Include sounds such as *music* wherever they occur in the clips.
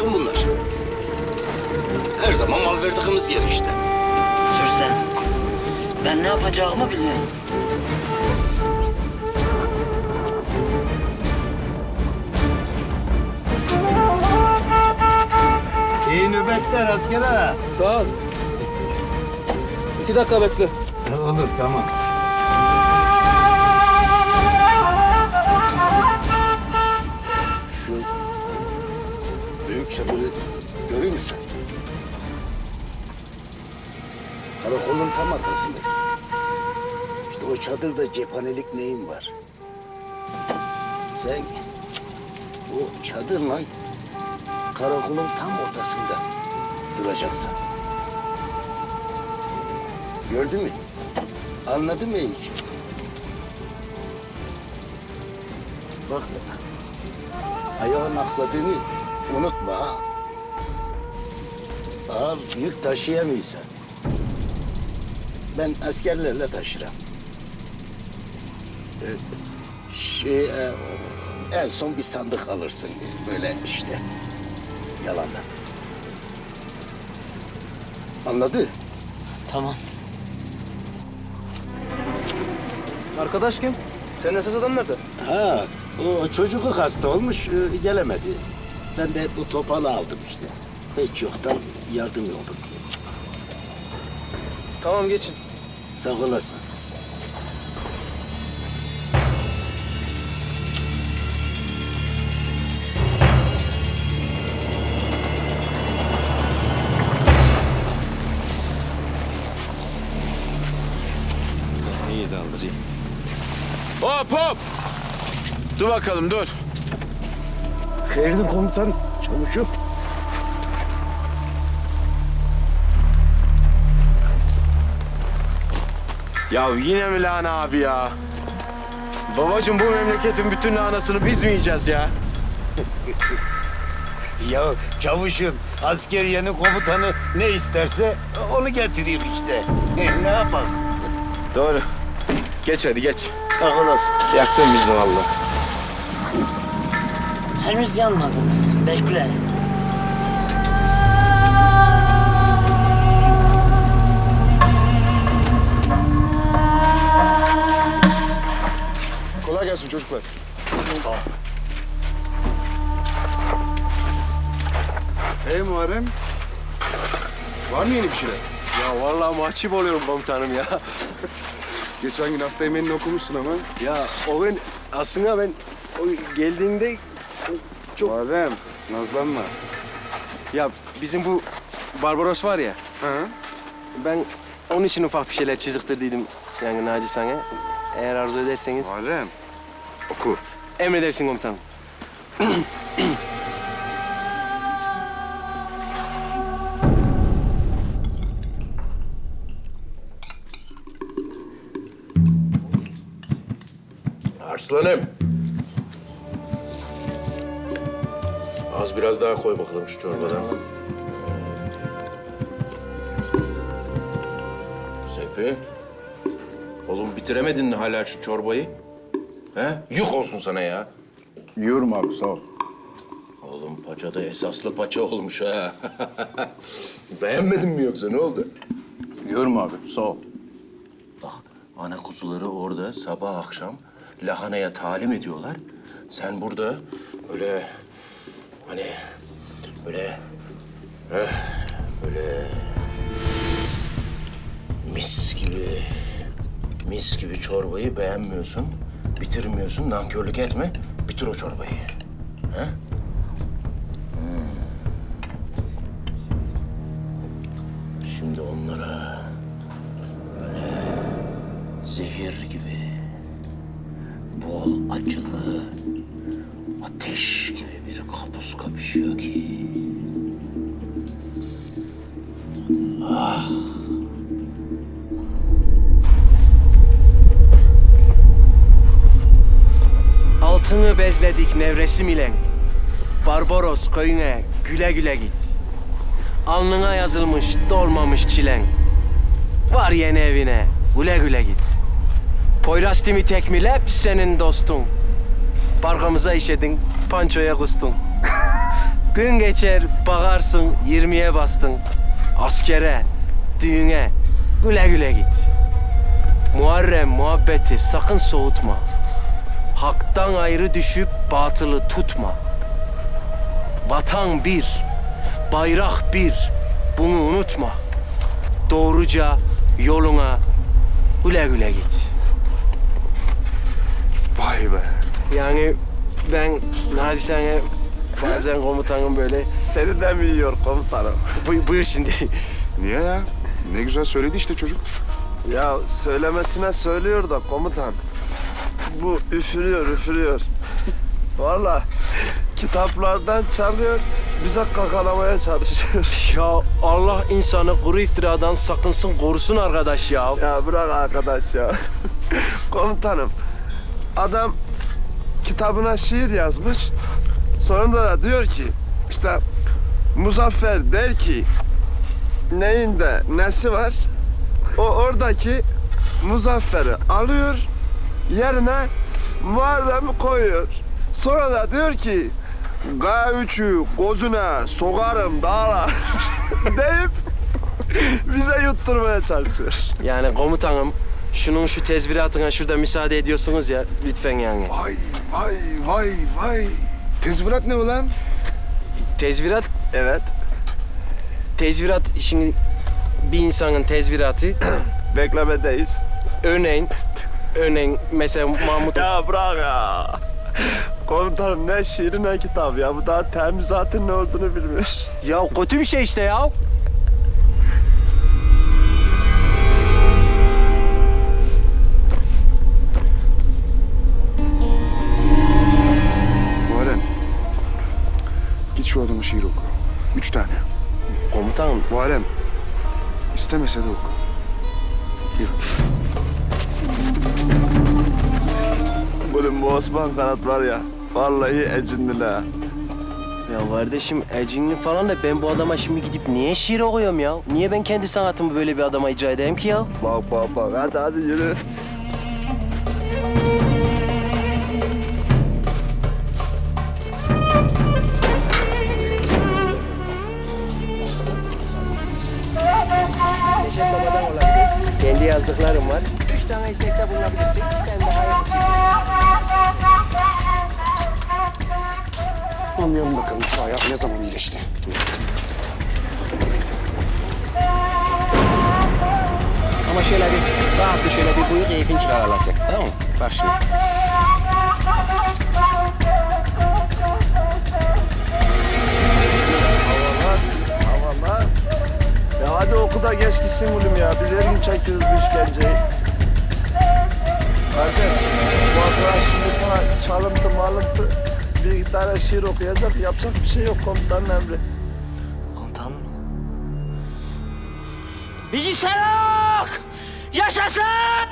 mı bunlar? Her zaman mal verdiğimiz yer işte. Sürsen. Ben ne yapacağımı biliyorum. İyi nöbetler asker ağa. Sağ ol. İki dakika bekle. Olur tamam. Karakolun tam arkasında. İşte o çadırda cephanelik neyin var? Sen o çadırla karakolun tam ortasında duracaksın. Gördün mü? Anladın mı hiç? Bak ayağın aksadığını unutma ha. Ağır yük taşıyamıyorsan. Ben askerlerle taşırım. Ee, Şey, e, en son bir sandık alırsın. Böyle işte. Yalanla. Anladı? Tamam. Arkadaş kim? Senin esas adam nerede? Ha, o çocuğu hasta olmuş, e, gelemedi. Ben de bu topalı aldım işte. Hiç yoktan yardım oldum diye. Tamam geçin. Sağ olasın. İyi daldır iyi. Hop hop! Dur bakalım dur. Hayırdır komutan, çavuşum? Ya yine mi Lana abi ya? Babacığım bu memleketin bütün lanasını biz mi yiyeceğiz ya? Ya çavuşum askeriyenin komutanı ne isterse onu getireyim işte. ne yapalım? Doğru. Geç hadi geç. Sağ olasın. Yaktın bizi vallahi. Henüz yanmadın. Bekle. Gelsin çocuklar. Hey Muharrem. Var mı yeni bir şeyler? Ya vallahi mahcup oluyorum komutanım ya. Geçen gün hasta yemeğini okumuşsun ama. Ya o gün aslında ben o geldiğinde Muharrem, nazlanma. ya bizim bu Barbaros var ya Ha? ben onun için ufak bir şeyler çiziktirdiydim yani nacizane. Eğer arzu ederseniz Muharrem, oku. emredersin komutanım. *clears throat* Arslanım. Az biraz daha koy bakalım şu çorbadan. Seyfi. Oğlum bitiremedin mi hala şu çorbayı? He? Yük olsun sana ya. Yiyorum abi, sağ ol. Oğlum paça da esaslı paça olmuş ha. *laughs* Beğenmedin mi yoksa ne oldu? Yiyorum abi, sağ ol. Bak ana kuzuları orada sabah akşam lahanaya talim ediyorlar. Sen burada böyle hani böyle eh, böyle mis gibi mis gibi çorbayı beğenmiyorsun, bitirmiyorsun, nankörlük etme. Bitir o çorbayı. He? Hmm. Şimdi onlara zehir gibi bol acılı ateş gibi bir kapuska pişiyor ki Altını bezledik nevresim ile. Barbaros köyüne güle güle git. Alnına yazılmış dolmamış çilen. Var yeni evine güle güle git. Poyrastimi tekmil hep senin dostun. Barkamıza işedin, pançoya kustun. *laughs* Gün geçer bakarsın 20'ye bastın. Askere, düğüne güle güle git. Muharrem muhabbeti sakın soğutma. Haktan ayrı düşüp batılı tutma. Vatan bir, bayrak bir. Bunu unutma. Doğruca yoluna güle güle git. Vay be. Yani ben nacizane bazen komutanım böyle Seni de mi yiyor komutanım? bu, buyur şimdi. Niye ya? Ne güzel söyledi işte çocuk. Ya söylemesine söylüyor da komutan. Bu üfürüyor, üfürüyor. Vallahi kitaplardan çalıyor, bize kakalamaya çalışıyor. *laughs* Ya Allah insanı kuru iftiradan sakınsın korusun arkadaş ya. Ya bırak arkadaş ya. *laughs* Komutanım, adam kitabına şiir yazmış. Sonunda da diyor ki, işte Muzaffer der ki, neyinde nesi var? O oradaki Muzaffer'i alıyor, yerine Muharrem'i koyuyor. Sonra da diyor ki, G3'ü gözüne sokarım dağlar *laughs* deyip bize yutturmaya çalışıyor. Yani komutanım şunun şu tezviratına şurada müsaade ediyorsunuz ya lütfen yani. Vay vay vay vay. Tezvirat ne ulan? Tezvirat, Evet. tezvirat şimdi bir insanın tezviratı *clears throat* Beklemedeyiz. örneğin örneğin mesela Mahmut Ya bırak ya. Komutanım ne şiiri ne kitap ya. Bu daha temizatın ne olduğunu bilmiyor. ya kötü bir şey işte ya. Muharrem. Git şu adama şiir oku. Üç tane. Komutanım Muharrem. istemese de oku. Bunun bu Osman Kanat var ya. Vallahi ecinli ha. Ya kardeşim ecinli falan da ben bu adama şimdi gidip niye şiir okuyorum ya? Niye ben kendi sanatımı böyle bir adama icra edeyim ki ya? Bak bak bak. Hadi hadi yürü. Kendi yazdıklarım var. Tane istekte bulunabilirsin. Sen de hayırlısı. Anlayalım bakalım şu ayak ne zaman iyileşti. Ama şöyle bir rahatça şöyle bir buyur keyfin çıkarırlarsak. Tamam mı? Bak şimdi. Havalar. Havalar. Ya hadi oku da geç gitsin gülüm ya. Biz her gün çekiyoruz bu işkenceyi. Kardeş, bu arkadaş şimdi sana çalıntı malıntı bir iki tane şiir okuyacak. Yapacak bir şey yok komutanın emri. Komutan mı? Bizi Serok! Yaşasın!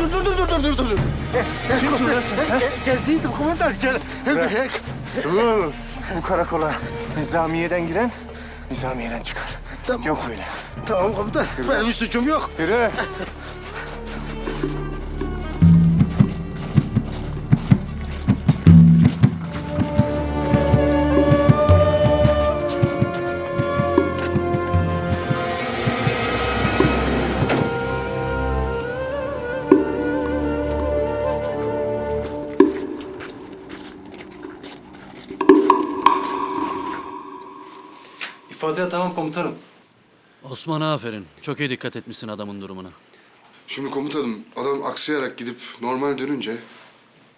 Dur dur dur dur dur dur dur dur. Kimsin ulan sen? Geziydim komutan. Gel. Dur. Bu karakola nizamiyeden giren nizamiyeden çıkar. Tamam. Yok öyle. Tamam komutan. Benim suçum yok. Yürü. İfadeye tamam komutanım. Osman aferin. Çok iyi dikkat etmişsin adamın durumuna. Şimdi komutanım adam aksayarak gidip normal dönünce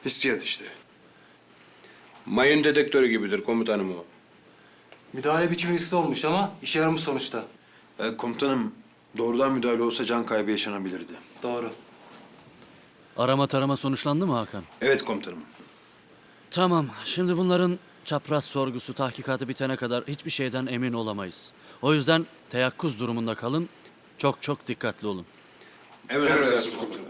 hissiyat işte. Mayın dedektörü gibidir komutanım o. Müdahale biçimi riskli olmuş ama işe yaramış sonuçta. E, komutanım doğrudan müdahale olsa can kaybı yaşanabilirdi. Doğru. Arama tarama sonuçlandı mı Hakan? Evet komutanım. Tamam. Şimdi bunların çapraz sorgusu, tahkikatı bitene kadar hiçbir şeyden emin olamayız. O yüzden teyakkuz durumunda kalın. Çok çok dikkatli olun. Emredersiniz komutanım.